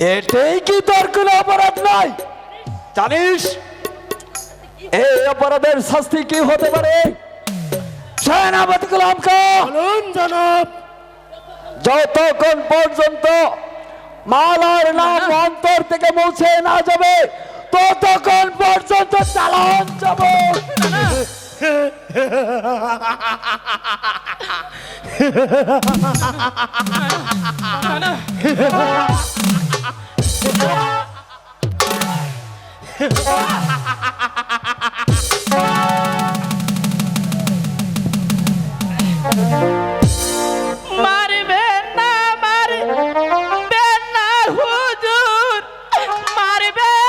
এটাই কি তোর কোনো অপরাধ নয় জানিস? এই অপরাধের শাস্তি কি হতে পারে? সেনাপতি জনাব। যতক্ষণ পর্যন্ত মালার নাম অন্তর থেকে মুছে না যাবে ততক্ষণ পর্যন্ত চালান যাব। না, না মারবেন না মারবেন না হুজুর মারবেন